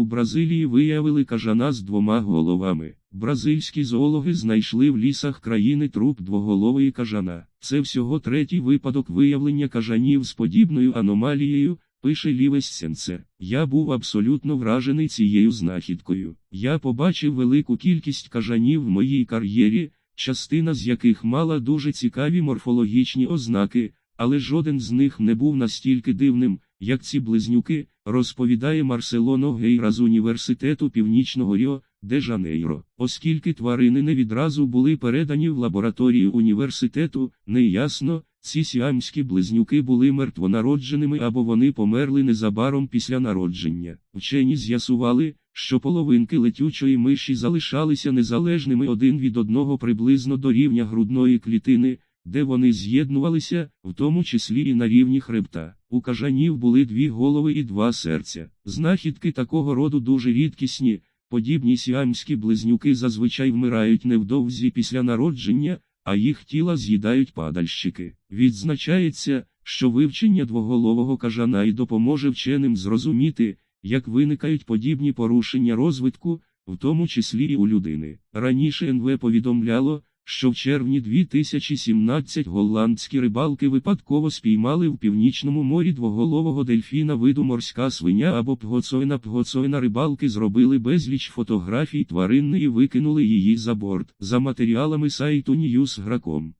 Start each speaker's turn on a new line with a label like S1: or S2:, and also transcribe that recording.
S1: У Бразилії виявили кажана з двома головами. Бразильські зоологи знайшли в лісах країни труп двоголової кажана. Це всього третій випадок виявлення кажанів з подібною аномалією, пише Лівес Сенце. Я був абсолютно вражений цією знахідкою. Я побачив велику кількість кажанів в моїй кар'єрі, частина з яких мала дуже цікаві морфологічні ознаки, але жоден з них не був настільки дивним, як ці близнюки, розповідає Марсело Ногейра з університету Північного Ріо, де Жанейро. Оскільки тварини не відразу були передані в лабораторію університету, неясно, ці сіамські близнюки були мертвонародженими або вони померли незабаром після народження. Вчені з'ясували, що половинки летючої миші залишалися незалежними один від одного приблизно до рівня грудної клітини, де вони з'єднувалися, в тому числі і на рівні хребта. У кажанів були дві голови і два серця. Знахідки такого роду дуже рідкісні, подібні сіамські близнюки зазвичай вмирають невдовзі після народження, а їх тіла з'їдають падальщики. Відзначається, що вивчення двоголового кажана і допоможе вченим зрозуміти, як виникають подібні порушення розвитку, в тому числі і у людини. Раніше НВ повідомляло, що в червні 2017 голландські рибалки випадково спіймали в північному морі двоголового дельфіна виду морська свиня або пгоцоїна пгоцоїна рибалки зробили безліч фотографій тваринни і викинули її за борт. За матеріалами сайту Newsgracom.